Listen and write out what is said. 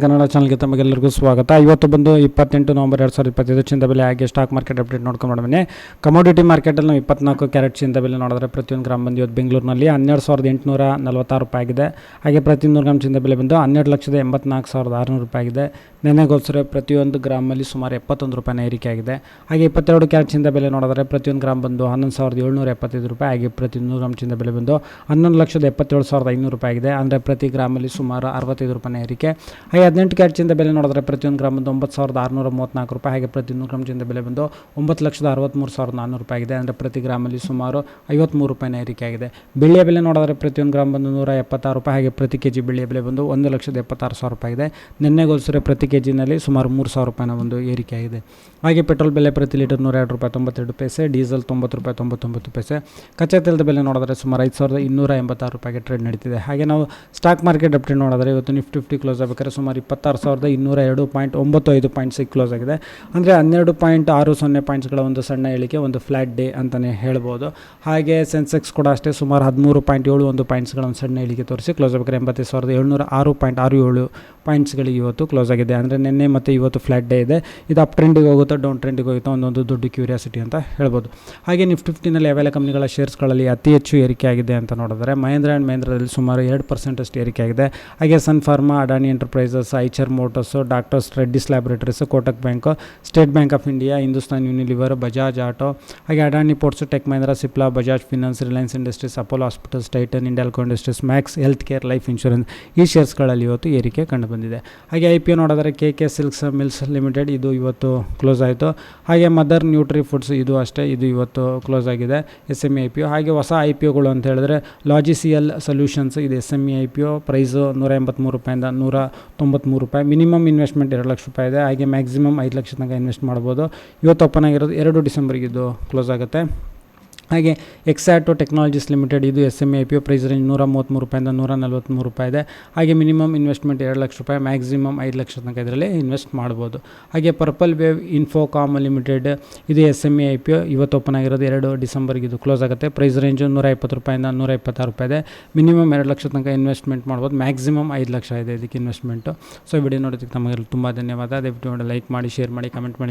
ಕನ್ನಡ ಚಾನಲ್ಗೆ ತಮಗೆಲ್ಲರಿಗೂ ಸ್ವಾಗತ. ಇವತ್ತು ಬಂದು ಇಪ್ಪತ್ತೆಂಟು ನವಂಬರ್ ಎರಡು ಸಾವಿರದ ಇಪ್ಪತ್ತೈದು ಚಿಂದ ಬೆಲೆ ಹಾಗೆ ಸ್ಟಾಕ್ ಮಾರ್ಕೆಟ್ ಅಪ್ಡೇಟ್ ನೋಡ್ಕೊಂಡು ಬನ್ನಿ ಕಮೋಡಿಟಿ ಮಾರ್ಕೆಟಲ್ಲಿ ನಾವು ಇಪ್ಪತ್ನಾಲ್ಕು ಕ್ಯಾರೆಟ್ ಚಿಂದ ಬೆಲೆ ನೋಡಿದ್ರೆ ಪ್ರತಿಯೊಂದು ಗ್ರಾಮ್ ಬಂದು ಇವತ್ತು ಬೆಂಗಳೂರಿನಲ್ಲಿ ಹನ್ನೆರಡು ಸಾವಿರದ ಎಂಟುನೂರ ನಲವತ್ತಾರು ರೂಪಾಯಿ ಆಗಿದೆ. ಹಾಗೆ ಪ್ರತಿ ನೂರು ಗ್ರಾಮ್ ಚಿಂದ ಬೆಲೆ ಬಂದು ಹನ್ನೆರಡು ಲಕ್ಷದ ಎಂಬತ್ನಾಲ್ಕು ಸಾವಿರದ ಆರುನೂರು ರೂಪಾಯಿ ಆಗಿದೆ. ನೆನೆಗೋಸ್ಕರ ಪ್ರತಿಯೊಂದು ಗ್ರಾಮಲ್ಲಿ ಸುಮಾರು ಎಪ್ಪತ್ತೊಂದು ರೂಪಾಯಿನ ಏರಿಕೆ ಆಗಿದೆ. ಹಾಗೆ ಇಪ್ಪತ್ತೆರಡು ಕ್ಯಾರೆಟ್ ಚಿಂದ ಬೆಲೆ ನೋಡಿದ್ರೆ ಪ್ರತಿಯೊಂದು ಗ್ರಾಮ್ ಬಂದು ಹನ್ನೊಂದು ಸಾವಿರದ ಏಳ್ನೂರ ಎಪ್ಪತ್ತೈದು ರೂಪಾಯಿ. ಹಾಗೆ ಪ್ರತಿ ನೂರು ಗ್ರಾಮ್ ಚಿಂದ ಬೆಲೆ ಬಂದು ಹನ್ನೊಂದು ಲಕ್ಷದ ಎಪ್ಪತ್ತೇಳು ಸಾವಿರದ ಐನೂರು ರೂಪಾಯಿ ಆಗಿದೆ. ಅಂದರೆ ಪ್ರತಿ ಗ್ರಾಮಲ್ಲಿ ಸುಮಾರು ಅರವತ್ತೈದು ರೂಪಾಯಿನ ಏರಿಕೆ. ಹಾಗೆ ಹದಿನೆಂಟು ಕ್ಯಾಟ್ ಚಿಂದ ಬೆಲೆ ನೋಡಿದ್ರೆ ಪ್ರತಿಯೊಂದು ಗ್ರಾಮ ಬಂದು ಒಂಬತ್ತು ಸಾವಿರದ ಆರುನೂರ ಮೂವತ್ತ್ನಾಲ್ಕು ರೂಪಾಯಿ ಹಾಗೆ ಪ್ರತಿ ನೂರು ಗ್ರಾಮ್ ಚಿಂದ ಬೆಲೆ ಬಂದು ಒಂಬತ್ತು ಲಕ್ಷದ ಅರವತ್ತ್ಮೂರು ಸಾವಿರದ ನಾನ್ನೂರು ರೂಪಾಯಿ ಆಗಿದೆ. ಅಂದರೆ ಪ್ರತಿ ಗ್ರಾಮಲ್ಲಿ ಸುಮಾರು ಐವತ್ತ್ಮೂರು ರೂಪಾಯಿನ ಏರಿಕೆ ಆಗಿದೆ. ಬೆಳ್ಳಿಯ ಬೆಲೆ ನೋಡಿದ್ರೆ ಪ್ರತಿಯೊಂದು ಗ್ರಾಮ್ ಬಂದು ನೂರ ಎಪ್ಪತ್ತಾರು ರೂಪಾಯಿ ಹಾಗೆ ಪ್ರತಿ ಕೆ ಜಿ ಬೆಳ್ಳಿಯ ಬೆಲೆ ಬಂದು ಒಂದು ಲಕ್ಷದ ಎಪ್ಪತ್ತಾರು ಸಾವಿರ ರೂಪಾಯಿ ಇದೆ ನಿನ್ನೆಗೋಸ್ಕರ ಪ್ರತಿ ಕೆ ಜಿನಲ್ಲಿ ಸುಮಾರು ಮೂರು ಸಾವಿರ ರೂಪಾಯಿನ ಒಂದು ಏರಿಕೆ ಆಗಿದೆ. ಹಾಗೆ ಪೆಟ್ರೋಲ್ ಬೆಲೆ ಪ್ರತಿ ಲೀಟರ್ ನೂರ ಎರಡು ರೂಪಾಯಿ ತೊಂಬತ್ತೆರಡು ಪೈಸೆ, ಡೀಸೆಲ್ ತೊಂಬತ್ತು ರೂಪಾಯಿ ತೊಂಬತ್ತೊಂಬತ್ತು ಪೈಸೆ. ಕಚ್ಚಾ ತೆಲದ ಬೆಲೆ ನೋಡಿದ್ರೆ ಸುಮಾರು ಐದು ಸಾವಿರದ ಇನ್ನೂರ ಎಂಬತ್ತಾರು ರೂಪಾಯಿಗೆ ಟ್ರೇಡ್ ನಡೀತಿದೆ. ಹಾಗೆ ನಾವು ಸ್ಟಾಕ್ ಮಾರ್ಕೆಟ್ ಅಪ್ಡೇಟ್ ನೋಡಿದ್ರೆ ಇವತ್ತು ನಿಫ್ಟಿ ಫಿಫ್ಟಿ ಕ್ಲೋಸ್ ಆಗಬೇಕಾದ್ರೆ ಸುಮಾರು ಇಪ್ಪತ್ತಾರು ಸಾವಿರದ ಇನ್ನೂರ ಎರಡು ಪಾಯಿಂಟ್ ಒಂಬತ್ತು ಐದು ಪಾಯಿಂಟ್ಸಿಗೆ ಕ್ಲೋಸ್ ಆಗಿದೆ. ಅಂದರೆ ಹನ್ನೆರಡು ಪಾಯಿಂಟ್ ಆರು ಸೊನ್ನೆ ಪಾಯಿಂಟ್ಸ್ಗಳ ಒಂದು ಸಣ್ಣ ಇಳಿಕೆ ಒಂದು ಫ್ಲ್ಯಾಟ್ ಡೇ ಅಂತಲೇ ಹೇಳ್ಬೋದು. ಹಾಗೆ ಸೆನ್ಸೆಕ್ಸ್ ಕೂಡ ಅಷ್ಟೇ ಸುಮಾರು ಹದಿಮೂರು ಪಾಯಿಂಟ್ ಏಳು ಒಂದು ಪಾಯಿಂಟ್ಸ್ಗಳ ಒಂದು ಸಣ್ಣ ಇಳಿಕೆ ತೋರಿಸಿ, ಕ್ಲೋಸ್ ಆಗಬೇಕಾದ್ರೆ ಎಂಬತ್ತೈದು ಸಾವಿರದ ಏಳ್ನೂರ ಆರು ಪಾಯಿಂಟ್ ಆರು ಏಳು ಪಾಯಿಂಟ್ಸ್ಗಳಿಗೆ ಇವತ್ತು ಕ್ಲೋಸ್ ಆಗಿದೆ. ಅಂದರೆ ನಿನ್ನೆ ಮತ್ತು ಇವತ್ತು ಫ್ಲಾಟ್ ಡೇ ಇದೆ. ಇದು ಅಪ್ ಟ್ರೆಂಡಿಗೆ ಹೋಗುತ್ತೋ ಡೌನ್ ಟ್ರೆಂಡಿಗೆ ಹೋಗುತ್ತೋ ಒಂದೊಂದು ದೊಡ್ಡ ಕ್ಯೂರಿಯಾಸಿಟಿ ಅಂತ ಹೇಳ್ಬೋದು. ಹಾಗೆ ನಿಫ್ಟಿ ಫಿಫ್ಟಿನಲ್ಲಿ ಯಾವೆಲ್ಲ ಕಂಪ್ನಿಗಳ ಶೇರ್ಸ್ಗಳಲ್ಲಿ ಅತಿ ಹೆಚ್ಚು ಏರಿಕೆ ಆಗಿದೆ ಅಂತ ನೋಡಿದ್ರೆ ಮಹೇಂದ್ರ ಆ್ಯಂಡ್ ಮಹೇಂದ್ರದಲ್ಲಿ ಸುಮಾರು ಎರಡು ಪರ್ಸೆಂಟಷ್ಟು ಏರಿಕೆ ಆಗಿದೆ. ಹಾಗೆ Sun Pharma, Adani Enterprises, Eicher Motors doctor's Reddy's Laboratories, Kotak Bank, State Bank of India, Hindustan Unilever, Bajaj Auto, ಹಾಗೆ Adani Ports, Tech Mahindra, Cipla, Bajaj Finance, Reliance Industries, Apollo Hospitals, Titan Hindalco Industries, Max Health Care Life Insurance ಈ ಶೇರ್ಸ್ಗಳಲ್ಲಿ ಇವತ್ತು ಏರಿಕೆ ಕಂಡುಬಂದಿದೆ ಹಾಗೆ I P O ನೋಡಿದ್ರೆ K K Silks Mills Limited ಇದು ಇವತ್ತು ಕ್ಲೋಸ್ ಆಯಿತು. ಹಾಗೆ ಮದರ್ ನ್ಯೂಟ್ರಿ ಫುಡ್ಸ್ ಇದು ಅಷ್ಟೇ, ಇದು ಇವತ್ತು ಕ್ಲೋಸ್ ಆಗಿದೆ S M E I P O ಹಾಗೆ ಹೊಸ ಐ ಪಿ ಒಗಳು ಅಂತ ಹೇಳಿದ್ರೆ ಲಾಜಿಸಿಯಲ್ ಸೊಲ್ಯೂಷನ್ಸ್ ಇದು S M E I P O price ನೂರ ಎಂಬತ್ತ್ಮೂರು ರೂಪಾಯಿಂದ ನೂರ ತೊಂಬತ್ತ್ಮೂರು ರೂಪಾಯಿ. ಮಿನಿಮಮ್ ಇನ್ವೆಸ್ಟ್ಮೆಂಟ್ ಎರಡು ಲಕ್ಷ ರೂಪಾಯಿ ಇದೆ. ಹಾಗೆ ಮ್ಯಾಕ್ಸಿಮಮ್ ಐದು ಲಕ್ಷ ತನಕ ಇನ್ವೆಸ್ಟ್ ಮಾಡ್ಬೋದು. ಇವತ್ತು ಓಪನ್ ಆಗಿರೋದು ಎರಡು ಡಿಸೆಂಬರ್ಗೆ ಇದು ಕ್ಲೋಸ್ ಆಗುತ್ತೆ. ಹಾಗೆ ಎಕ್ಸಾಟೋ ಟೆಕ್ನಾಲಜೀಸ್ ಲಿಮಿಟೆಡ್ ಇದು S M I P O price range ನೂರ ಮೂವತ್ತ್ಮೂರು ರೂಪಾಯಿಂದ ನೂರ ನಲ್ವತ್ತ್ಮೂರು ರೂಪಾಯಿ ಇದೆ. ಹಾಗೆ ಮಿನಿಮಮ್ ಇನ್ವೆಸ್ಟ್ಮೆಂಟ್ ಎರಡು ಲಕ್ಷ ರೂಪಾಯಿ ಮ್ಯಾಕ್ಸಿಮಮ್ ಐದು ಲಕ್ಷ ತನಕ ಇದರಲ್ಲಿ ಇನ್ವೆಸ್ಟ್ ಮಾಡ್ಬೋದು. ಹಾಗೆ ಪರ್ಪಲ್ ವೇವ್ ಇನ್ಫೋಕಾಮ್ ಲಿಮಿಟೆಡ್ ಇದು S M E I P O ಇವತ್ತು ಓಪನ್ ಆಗಿರೋದು ಎರಡು ಡಿಸೆಂಬರ್ಗೆ ಇದು ಕ್ಲೋಸ್ ಆಗುತ್ತೆ. ಪ್ರೈಸ್ ರೇಂಜು ನೂರ ಇಪ್ಪತ್ತು ರೂಪಾಯಿಂದ ನೂರ ಇಪ್ಪತ್ತಾರು ರೂಪಾಯಿ ಇದೆ. ಮಿನಿಮಮ್ ಎರಡು ಲಕ್ಷ ತನಕ ಇನ್ವೆಸ್ಟ್ಮೆಂಟ್ ಮಾಡ್ಬೋದು. ಮ್ಯಾಕ್ಸಿಮಮ್ ಐದು ಲಕ್ಷ ಇದೆ ಇದಕ್ಕೆ ಇನ್ವೆಸ್ಟ್ಮೆಂಟು ಸೊ ವಿಡಿಯೋ ನೋಡೋದಕ್ಕೆ ತಮಗೆ ತುಂಬ ಧನ್ಯವಾದ. ದಯವಿಟ್ಟು ಲೈಕ್ ಮಾಡಿ ಶೇರ್ ಮಾಡಿ ಕಮೆಂಟ್ ಮಾಡಿ.